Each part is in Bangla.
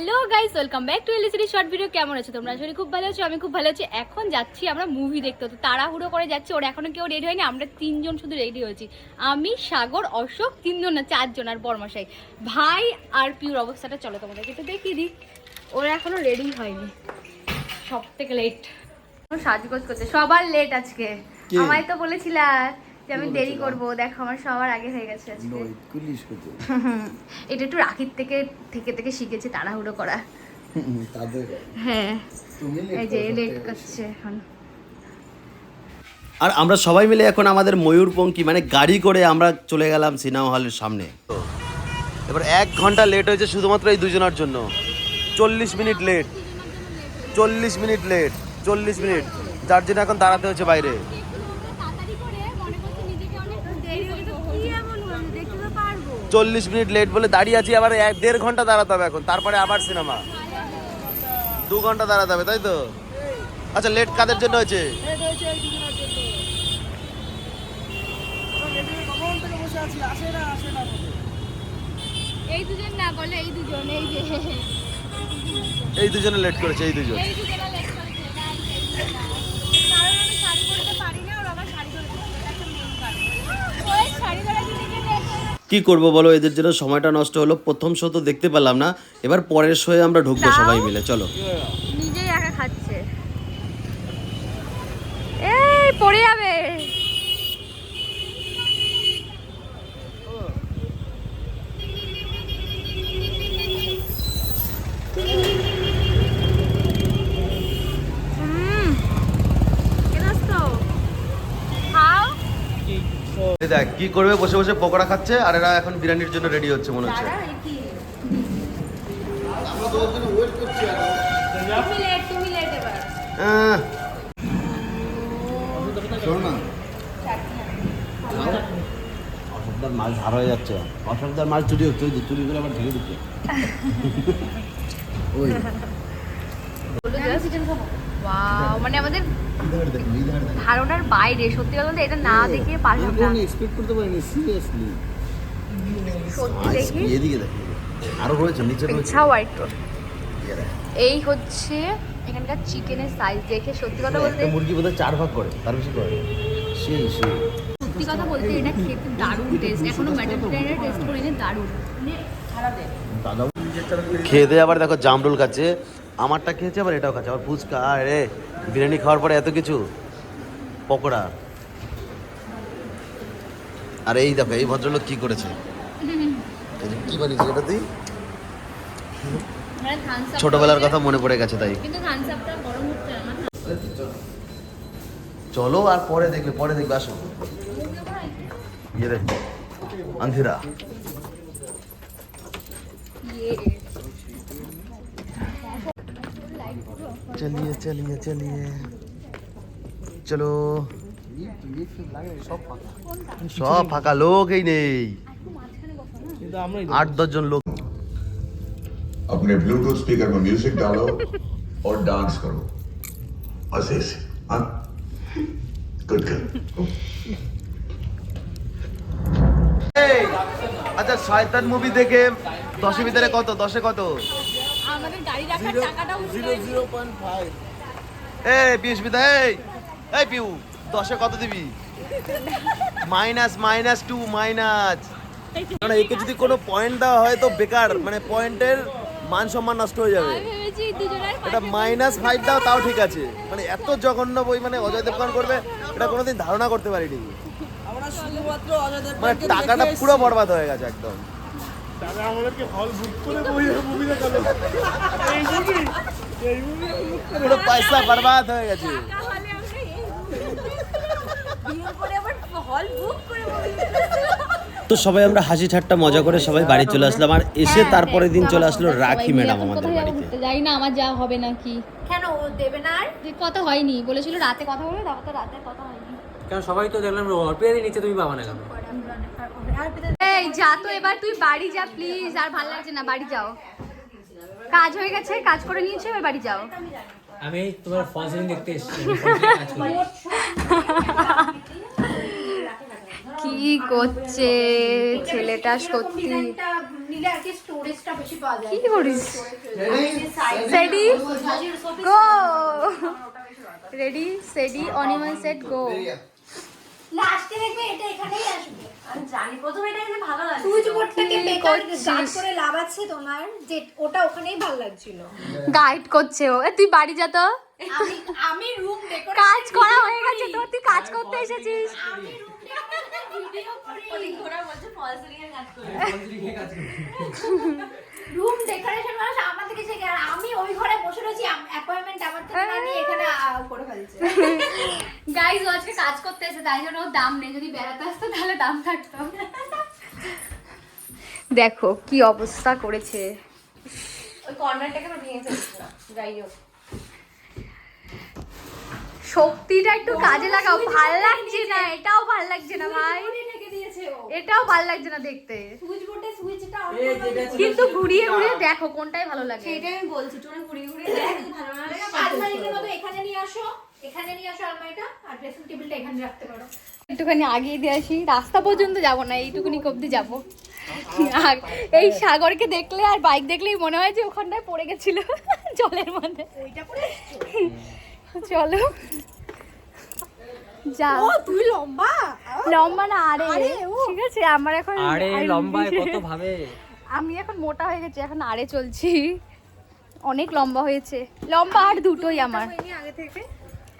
Hello guys welcome back to LCD short video. কেমন আছো তোমরা? আসলে খুব ভালো আছো আমি খুব ভালো আছি। এখন যাচ্ছি আমরা মুভি দেখতে। তো তাড়াহুড়ো করে যাচ্ছি ওর এখনও কেউ রেডি হয়নি আমরা তিনজন শুধু রেডি হয়েছি। আমি সাগর অশোক তিনজন না চারজন আর বর্মাশাই। ভাই আর পিউর অবস্থাটা চলো তোমাদেরকে তো দেখিয়ে দিই। ওরা এখনও রেডি হয়নি। সব থেকে লেট সাজগোজ করছে সবার লেট আজকে? আমায় তো বলেছিলা যে আমি দেরি? করব দেখো আমার সবার আগে হয়ে গেছে এটা একটু রাখির থেকে থেকে থেকে শিখেছে তাড়াহুড়ো করা। তাদের হ্যাঁ এই যে লেট করছে এখন। আর আমরা সবাই মিলে এখন আমাদের ময়ূরপঙ্খী মানে গাড়ি করে আমরা চলে গেলাম সিনেমা হলের সামনে। এবার এক ঘণ্টা লেট হয়েছে শুধুমাত্র এই দুজনের জন্য। চল্লিশ মিনিট লেট চল্লিশ মিনিট লেট চল্লিশ মিনিট। যার জন্য এখন দাঁড়াতে হচ্ছে বাইরে। চল্লিশ মিনিট লেট বলে দাঁড়িয়ে আছি আবার এক দেড় ঘণ্টা দাঁড়াতে হবে এখন। তারপরে আবার সিনেমা দু ঘণ্টা দাঁড়াতে হবে তাই তো? আচ্ছা লেট কাদের জন্য হয়েছে? এই দুজন লেট করেছে এই দুজন এই দুজনে লেট করেছে কারণ আমি শাড়ি পরতে পারি না আর আমার শাড়ি পরতে এটা একটা মেন কারণ ওই শাড়ি পরার জন্য যে লেট কি করব বলো? এদের জন্য সময়টা নষ্ট হলো। প্রথম শো তো দেখতে পেলাম না। এবার পরের শোয়ে আমরা ঢুকবো সবাই মিলে চলো। নিজেই একা খাচ্ছে। এই পড়ে যাবে। দেখ কি করবে বসে বসে পকোড়া খাচ্ছে আর এরা এখন বিরিয়ানির জন্য রেডি হচ্ছে মনে হচ্ছে। অশোকদার মাছ ধার হয়ে যাচ্ছে। অশোকদার মাছ চুরি হচ্ছে চুরি করে আবার ঢেকে দিচ্ছে। ওই। মানে আমাদের ধারণার বাইরে সত্যি কথা বলতে এটা না দেখে পারলাম না। এক্সপেক্ট করতে পারিনি সিরিয়াসলি সত্যি এদিকে দেখ আরও নিচে। এই হচ্ছে এখানকার চিকেনের সাইজ দেখে সত্যি কথা বলতে মুরগি বোধহয় চার ভাগ করে তার বেশি করে। সেই সেই। সত্যি কথা বলতে এটা খেতে দারুণ টেস্ট এখনও বিরিয়ানির টেস্ট করিনি দারুণ। খেয়ে দিয়ে আবার দেখো জামরুল খাচ্ছে। আমারটা খেয়েছে আবার এটাও খাচ্ছে। আবার ফুচকা আরে বিরিয়ানি খাওয়ার পরে এত কিছু? পকোড়া। আর এই দেখো এই ভদ্রলোক কি করেছে? কি বানিয়েছে এটা তুই? মানে ছোটবেলার কথা মনে পড়ে গেছে তাই। চলো আর পরে দেখবে পরে দেখবে আসো। ইয়ে রে আন্ধেরা ইয়ে চলিয়ে চলিয়ে চলিয়ে চলো সব ফাঁকা লোকই নেই আট দশজন লোক अपने ब्लूटूथ स्पीकर में म्यूजिक डालो और डांस करो बस ऐसे हाँ गुड गर्ल এই, আচ্ছা শয়তান মুভি দেখে দশের ভিতরে কত দশে কত আমাদের গাড়ি রাখার টাকাটাও জিরো জিরো পয়েন্ট ফাইভ। এই পিউষ বিদা এই এই পিউ দশে কত দিবি? Minus minus two minus. একে যদি কোনো পয়েন্ট দেওয়া হয় তো বেকার মানে পয়েন্টের মান সম্মান নষ্ট হয়ে যাবে। এটা মাইনাস ফাইভ দাও তাও ঠিক আছে। মানে এত জঘন্য বই মানে অজয় দেবগান করবে এটা কোনোদিন ধারণা করতে পারিনি। আমরা মানে টাকাটা পুরো বরবাদ হয়ে গেছে একদম। পুরো পয়সা বরবাদ হয়ে গেছে। বিয়ে করে আবার হল বুক করে তো সবাই আমরা হাসি ঠাট্টা মজা করে সবাই বাড়ি চলে আসলাম। আর এসে তারপরে দিন চলে আসলো রাখি ম্যাডাম আমাদের বাড়িতে। জানি না আমার যা হবে নাকি? কেন দেবে না আর? কথা হয়নি বলেছিল রাতে কথা বলবে তারপর তো রাতে কথা হয়নি। কারণ সবাই তো দেখলাম নিচে তুমি পাবা না কেন এই যা তো এবার তুই বাড়ি যা প্লিজ আর ভালো লাগছে না বাড়ি যাও কাজ হয়ে গেছে কাজ করে নিয়েছো এবার বাড়ি যাও আমি তোমার দেখতে এসেছি কি করছে ছেলেটা সত্যি কি করিস সেডি গো রেডি সেডি অনিমন সেট গো লাস্টে দেখবে এটা এখানেই আসবে। আমি জানি প্রথমে এটা এখানে ভালো লাগে সুইচ বোর্ডটাকে বেকার গাইড করে লাভ আছে তোমার যে ওটা ওখানেই ভালো লাগছিল। গাইড করছে ও। তুই বাড়ি যা তো। আমি আমি রুম ডেকোরেট কাজ করা হয়ে গেছে তো তুই কাজ করতে এসেছিস। আমি রুম ডেকোরেশন ভিডিও করি ঘোরা বলছে ফল এর কাজ করে রুম ডেকোরেশন মানুষ আমার থেকে শিখে আর আমি ওই ঘরে বসে রয়েছি অ্যাপয়েন্টমেন্ট আমার থেকে না নিয়ে এখানে করে ফেলছে। গাইজ আজকে কাজ করতে এসে তাই জন্য ওর দাম নেই। যদি বেড়াতে আসতো তাহলে দাম থাকতো। দেখো কি অবস্থা করেছে। ওই কর্নারটাকে আমি ভেঙে ফেলছি যাই হোক। শক্তিটা একটু কাজে লাগাও। ভালো লাগছে না? এটাও ভালো লাগছে না ভাই? এটাও ভালো লাগছে না দেখতে। কিন্তু ঘুরিয়ে ঘুরিয়ে দেখো কোনটাই ভালো লাগে। সেটাই আমি বলছি তুমি ঘুরিয়ে ঘুরিয়ে দেখ। ভালো না লাগে মতো এখানে নিয়ে আসো এখানে নিয়ে আসো আলমারিটা আর ড্রেসিং টেবিলটা এখানে রাখতে পারো। একটুখানি আগিয়ে দিয়ে আসি। রাস্তা পর্যন্ত যাব না এইটুকুনি অব্দি যাব। আর এই সাগরকে দেখলে আর বাইক দেখলেই মনে হয় যে ওখানটায় পড়ে গেছিল জলের মধ্যে। ওইটা পরে চলো। যা ও তুই লম্বা? লম্বা না আরে। আরে, ঠিক আছে আমার এখন আরে আর- কত ভাবে? আমি এখন মোটা হয়ে গেছি এখন আরে চলছি। অনেক লম্বা হয়েছে। লম্বা আর দুটোই আমার। আগে থেকে?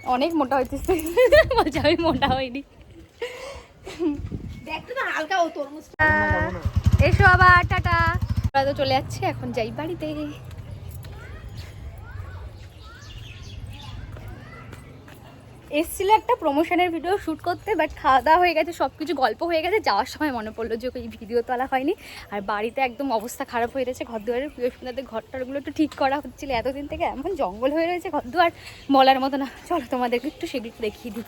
অনেক মোটা হয়েছে বলছে আমি মোটা হইনি। দেখ তো না হালকা ও তরমুজ। এসো আবার টাটা। তো চলে যাচ্ছে এখন যাই বাড়িতে। এসছিল একটা প্রমোশনের ভিডিও শ্যুট করতে বাট খাওয়া দাওয়া হয়ে গেছে সব কিছু গল্প হয়ে গেছে। যাওয়ার সময় মনে পড়ল যে ওই ভিডিও তোলা হয়নি। আর বাড়িতে একদম অবস্থা খারাপ হয়ে রয়েছে ঘর দুয়ারের সুন্দরদের ঘরটারগুলো একটু ঠিক করা হচ্ছিল। এতদিন থেকে এমন জঙ্গল হয়ে রয়েছে ঘর দুয়ার বলার মতো না। চলো তোমাদেরকে একটু সেগুলো দেখিয়ে দিই।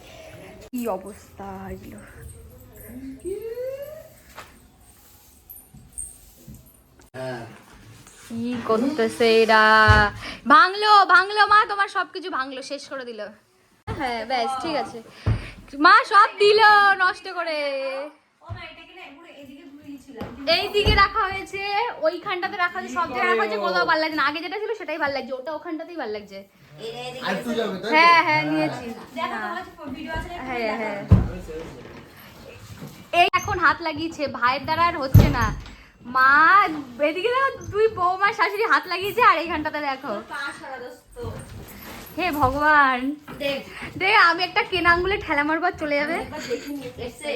কী অবস্থা এগুলো? কি করতেছে এরা? ভাঙলো ভাঙলো মা, তোমার সবকিছু ভাঙলো, শেষ করে দিল। হ্যাঁ ব্যাস, ঠিক আছে। মা সব দিল নষ্ট করে। এই দিকে রাখা হয়েছে, ওইখানটাতে রাখা হয়েছে, সব জায়গায় রাখা হয়েছে, কোথাও ভালো লাগছে না। আগে যেটা ছিল সেটাই ভালো লাগছে, ওটা ওখানটাতেই ভালো লাগছে? হ্যাঁ হ্যাঁ নিয়েছি। হ্যাঁ হ্যাঁ। এই এখন হাত লাগিয়েছে, ভাইয়ের দ্বারা আর হচ্ছে না। মা, এদিকে দেখো তুই বৌমা, শাশুড়ি হাত লাগিয়েছে, আর এইখানটাতে দেখো। হে ভগবান। দেখ। দেখ আমি একটা কেনা আঙ্গুলে ঠেলা মারবার চলে যাবে। একবার দেখে নিয়ে এসে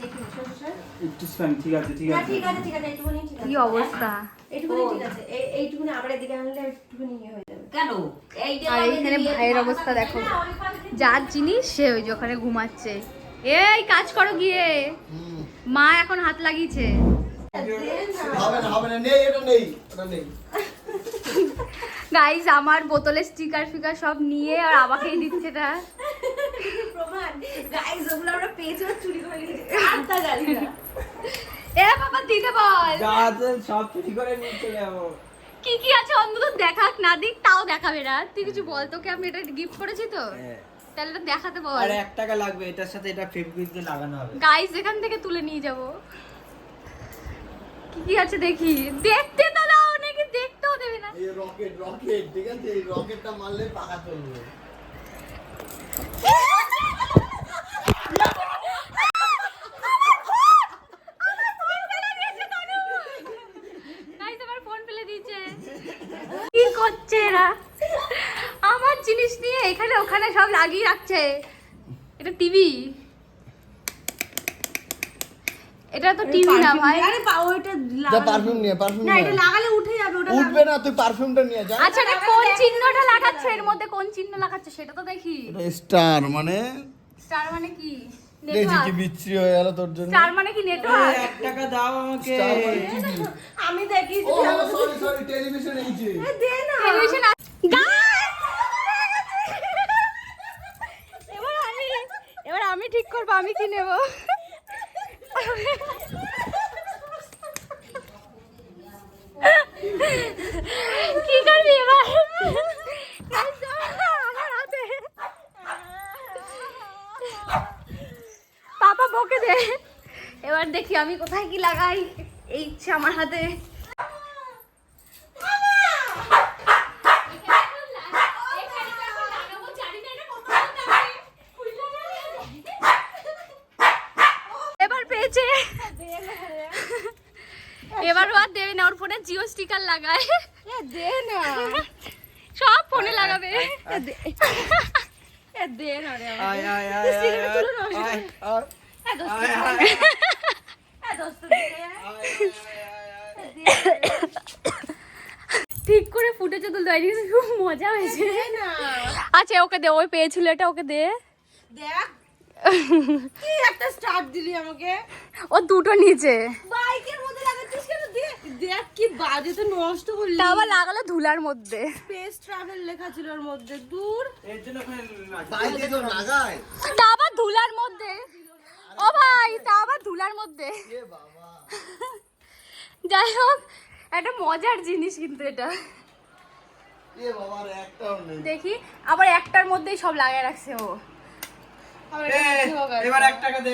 দেখি সর সর। একটু ঠিক আছে ঠিক না ঠিক আছে ঠিক আছে এইটুকুনি ঠিক আছে। কি অবস্থা? এইটুকুনি ঠিক আছে। এইটুকুনি আবার এদিকে আনলে একটুকুনি ইয়ে হয়ে যাবে। কেন? এইটা আর এইখানে ভাইয়ের অবস্থা দেখো। যার জিনিস সে ওই যে ওখানে ঘুমাচ্ছে। এই কাজ করো গিয়ে। মা এখন হাত লাগিয়েছে। হবে না হবে না নেই এটা নেই এটা নেই। গাইজ আমার বোতলের স্টিকার ফিকার সব নিয়ে আর আমাকেই দিচ্ছে এটা। প্রমাণ। গাইস ওগুলো আমরা পেয়েছি চুরি করে নিয়েছি আত্মা গাড়ি না। এ বাবা দিতে বল। সব চুরি করে নিয়ে চলে যাব। কি কি আছে অন্তত দেখাক না দিক তাও দেখাবে না। তুই কিছু বল তোকে আমি এটা গিফট করেছি তো? তাহলে এটা দেখাতে বল। আর এক টাকা লাগবে এটার সাথে এটা ফেব্রিক দিয়ে লাগানো হবে। গাইস এখান থেকে তুলে নিয়ে যাব। কি কি আছে দেখি। দেখতে তো দাও নাকি দেখতেও দেবে না। এই রকেট রকেট ঠিক আছে? এই রকেটটা মারলে পাকা চলবে। ফোন ফেলে দিয়েছে। কি করছে এরা? আমার জিনিস নিয়ে এখানে ওখানে সব লাগিয়ে রাখছে। এটা টিভি এটা তো টিভি না ভাই? আরে পা ওইটা যা পারফিউম নিয়ে পারফিউম না এটা লাগালে উঠে যাবে ওটা উঠবে না তুই পারফিউমটা নিয়ে যা। আচ্ছা এটা কোন চিহ্নটা লাগাচ্ছে এর মধ্যে কোন চিহ্ন লাগাচ্ছে সেটা তো দেখি। স্টার মানে? স্টার মানে কি? দেখি কি বিচ্ছিরি হয়ে গেল তোর জন্য। স্টার মানে কি নেটওয়ার্ক টাকা দাও আমাকে। মানে আমি দেখি ও সরি সরি টেলিভিশন এই যে। দে না। টেলিভিশন এবার আমি এবার আমি ঠিক করব আমি কি নেব কি করবি এবার আমার হাতে পাপা বকে দে এবার দেখি আমি কোথায় কি লাগাই এই ইচ্ছে আমার হাতে এবার পেয়েছে এবার ও আর দেবে না ওর ফোনে জিও স্টিকার লাগায় দে না সব ফোনে লাগাবে দে না রে ঠিক করে ফুটেছে তুলতে কিন্তু খুব মজা হয়েছে। না। আচ্ছা ওকে দে ওই পেয়েছিল এটা ওকে দে। দেখ। কি একটা স্টার্ট দিলি আমাকে। ও দুটো নিচে। বাইকের মধ্যে লাগাচ্ছিস কেন? দেখ কি বাজে তো নষ্ট করলি। তা আবার লাগালো ধুলার মধ্যে। স্পেস ট্রাভেল লেখা ছিল ওর মধ্যে। দূর। এর জন্য বাইকে তো লাগায়। তা আবার ধুলার মধ্যে। ও ভাই তা আবার ধুলার মধ্যে। যাই হোক একটা মজার জিনিস কিন্তু এটা। দেখি আবার একটার মধ্যেই সব লাগিয়ে রাখছে ও। এবার এক টাকা দে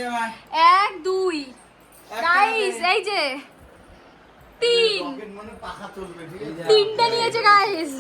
এক দুই। গাইস এই যে তিন। তিনটে নিয়েছে গাইস